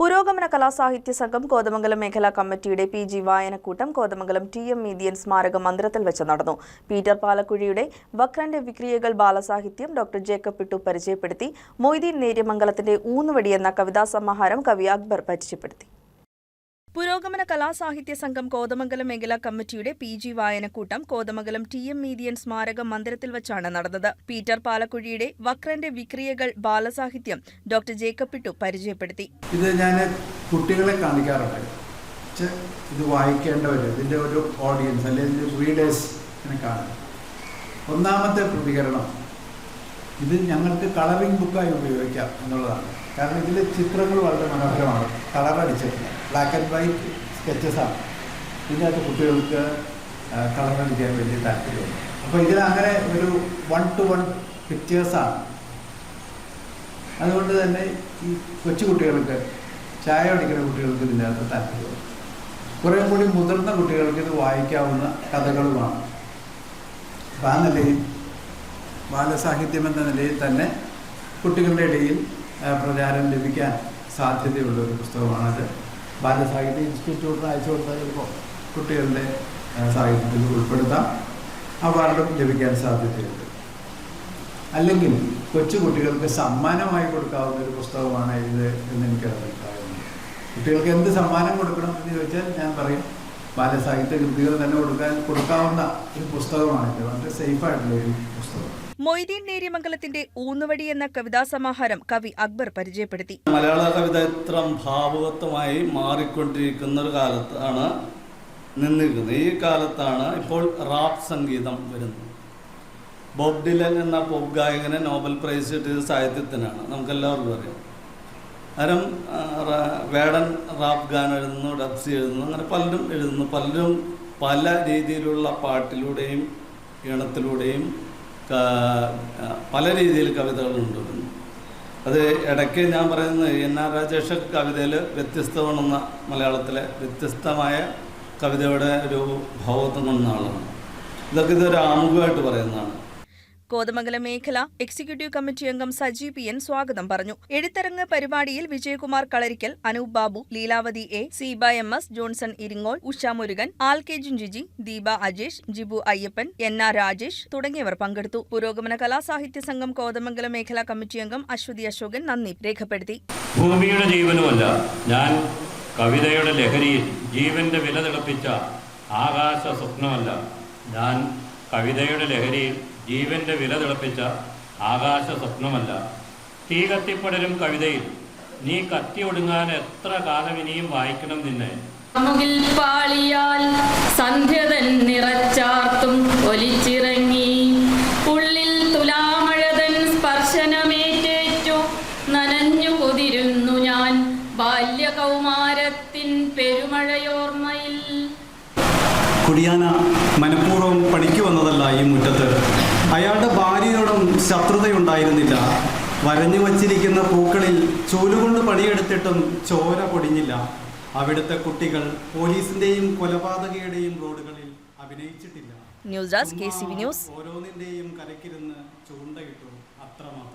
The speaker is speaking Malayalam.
പുരോഗമന കലാസാഹിത്യ സംഘം കോതമംഗലം മേഖലാ കമ്മിറ്റിയുടെ പി ജി വായനക്കൂട്ടം കോതമംഗലം ടി എം മീതിയൻ സ്മാരക മന്ദിരത്തിൽ വെച്ച് നടന്നു. പീറ്റർ പാലക്കുഴിയുടെ വക്രന്റെ വിക്രിയകൾ ബാലസാഹിത്യം ഡോക്ടർ ജേക്കബ് പിട്ടു പരിചയപ്പെടുത്തി. മൊയ്തീൻ നേര്യമംഗലത്തിന്റെ ഊന്നുവടി എന്ന കവിതാ സമാഹാരം കവി അക്ബർ പരിചയപ്പെടുത്തി. പുരോഗമന കലാസാഹിത്യ സംഘം കോതമംഗലം മേഖലാ കമ്മിറ്റിയുടെ പി ജി വായനക്കൂട്ടം കോതമംഗലം ടി എം മീതിയൻ സ്മാരക മന്ദിരത്തിൽ വച്ചാണ് നടന്നത്. പീറ്റർ പാലക്കുഴിയുടെ വക്രന്റെ വിക്രിയകൾ ബാലസാഹിത്യം ഡോക്ടർ ജേക്കബ് പിട്ടു പരിചയപ്പെടുത്തി. ഇത് ഞാൻ കുട്ടികളെ കാണിക്കാറുണ്ട്. ഇത് വായിക്കേണ്ടവർ ഇതിന്റെ ഒരു ഓഡിയൻസ് അല്ലെങ്കിൽ റീഡേഴ്സ് ഒന്നാമത്തെ പ്രതികരണം ഇത് ഞങ്ങൾക്ക് കളറിംഗ് ബുക്കായി ഉപയോഗിക്കാം എന്നുള്ളതാണ്. കാരണം ഇതിൽ ചിത്രങ്ങൾ വളരെ മനോഹരമാണ്. കളർ അടിച്ചിട്ടില്ല. ബ്ലാക്ക് ആൻഡ് വൈറ്റ് സ്കെച്ചസ് ആണ്. ഇതിനകത്ത് കുട്ടികൾക്ക് കളർ അടിക്കാൻ വലിയ താല്പര്യമുണ്ട് അപ്പോൾ ഇതിലങ്ങനെ ഒരു വൺ ടു വൺ പിക്ചേഴ്സാണ് അതുകൊണ്ട് തന്നെ ഈ കൊച്ചു കുട്ടികൾക്ക് ചായ അടിക്കുന്ന കുട്ടികൾക്ക് ഇതിനകത്ത് താല്പര്യമുണ്ട് കുറേ കൂടി മുതിർന്ന കുട്ടികൾക്ക് ഇത് വായിക്കാവുന്ന കഥകളുമാണ്. അപ്പം ആ നിലയിൽ ബാലസാഹിത്യം എന്ന നിലയിൽ തന്നെ കുട്ടികളുടെ ഇടയിൽ പ്രചാരം ലഭിക്കാൻ സാധ്യതയുള്ള ഒരു പുസ്തകമാണത് ബാലസാഹിത്യ ഇൻസ്റ്റിറ്റ്യൂട്ടിന് അയച്ചു കൊടുത്താൽ ചിലപ്പോൾ കുട്ടികളുടെ സാഹിത്യത്തിൽ ഉൾപ്പെടുത്താം. അവാർഡും ലഭിക്കാൻ സാധ്യതയുണ്ട്. അല്ലെങ്കിൽ കൊച്ചുകുട്ടികൾക്ക് സമ്മാനമായി കൊടുക്കാവുന്ന ഒരു പുസ്തകമാണ് ഇത് എന്ന് എനിക്ക് അഭിപ്രായമുണ്ട് കുട്ടികൾക്ക് എന്ത് സമ്മാനം കൊടുക്കണം എന്ന് ചോദിച്ചാൽ ഞാൻ പറയും ബാലസാഹിത്യ കൃതികൾ തന്നെ കൊടുക്കാൻ കൊടുക്കാവുന്ന ഒരു പുസ്തകമാണിത് വളരെ സേഫ് ആയിട്ടുള്ള ഒരു പുസ്തകം. മൊയ്തീൻ നേര്യമംഗലത്തിന്റെ ഊന്നുവടി എന്ന കവിതാ സമാഹാരം കവി അക്ബർ പരിചയപ്പെടുത്തി. മലയാള കവിത ഇത്ര ഭാവുകത്വമായി മാറിക്കൊണ്ടിരിക്കുന്ന ഒരു കാലത്താണ് നിന്നിരിക്കുന്നത്. ഈ കാലത്താണ് ഇപ്പോൾ റാപ്പ് സംഗീതം വരുന്നത്. ബോബ് ഡിലൻ എന്ന പോപ്പ് ഗായകന് നോബൽ പ്രൈസ് കിട്ടിയത് സാഹിത്യത്തിനാണ്. നമുക്കെല്ലാവർക്കും അറിയാം. റ- വേടൻ റാപ്പ് ഗാനം എഴുതുന്നു ഡബ്സി എഴുതുന്നു അങ്ങനെ പലരും എഴുതുന്നു. പലരും പല രീതിയിലുള്ള പാട്ടിലൂടെയും ഈണത്തിലൂടെയും പല രീതിയിൽ കവിതകൾ കൊണ്ടുവരുന്നു അത് ഇടയ്ക്ക് ഞാൻ പറയുന്നത് എൻ ആർ രാജേഷ് കവിതയിൽ വ്യത്യസ്തമാണെന്ന മലയാളത്തിലെ വ്യത്യസ്തമായ കവിതയുടെ ഒരു ഭാവത്വം ആളാണ് ഇതൊക്കെ ഇതൊരു ആമുഖമായിട്ട് പറയുന്നതാണ്. കോതമംഗലം മേഖല എക്സിക്യൂട്ടീവ് കമ്മിറ്റി അംഗം സജി പി എൻ സ്വാഗതം പറഞ്ഞു. എഴുത്തരങ്ങ് പരിപാടിയിൽ Vijayakumar Kalarikkal Anoop Babu Leelavathi A Seeba M S Johnson Iringol Usha Murukan all K ജിൻജിജി Deepa Ajesh Jibu Ayyappan N R Rajesh തുടങ്ങിയവർ പങ്കെടുത്തു. പുരോഗമന കലാസാഹിത്യ സംഘം കോതമംഗലം മേഖലാ കമ്മിറ്റി അംഗം അശ്വതി അശോകൻ നന്ദി രേഖപ്പെടുത്തി. ഭൂമിയുടെ ജീവനുമല്ല ഞാൻ കവിതയുടെ ലഹരിയിൽ ജീവന്റെ വില തിളപ്പിച്ച ആകാശ സ്വപ്നമല്ല ഞാൻ കവിതയുടെ ലഹരിയിൽ ജീവന്റെ വില തിളപ്പിച്ച ആകാശ സ്വപ്നമല്ല. തീ കത്തിപ്പടരും കവിതയിൽ നീ കത്തി ഒടുങ്ങാൻ എത്ര കാലം ഇനിയും വായിക്കണം നിന്നെ. സന്ധ്യതൻ നിറച്ചാർത്തും ഒലിച്ചിറങ്ങി കുടിയാന മനഃപൂർവം പണിക്ക് വന്നതല്ല ഈ മുറ്റത്ത്. അയാളുടെ ഭാര്യയോടും ശത്രുതയുണ്ടായിരുന്നില്ല. വരഞ്ഞു വച്ചിരിക്കുന്ന പൂക്കളിൽ ചൂലുകൊണ്ട് പണിയെടുത്തിട്ടും ചോര പൊടിഞ്ഞില്ല. അവിടുത്തെ കുട്ടികൾ പോലീസിന്റെയും കൊലപാതകയുടെയും റോഡുകളിൽ അഭിനയിച്ചിട്ടില്ല. News desk news. ഓരോന്നിന്റെയും കരക്കിരുന്ന് ചൂണ്ടയിട്ടു അത്രമാത്രം.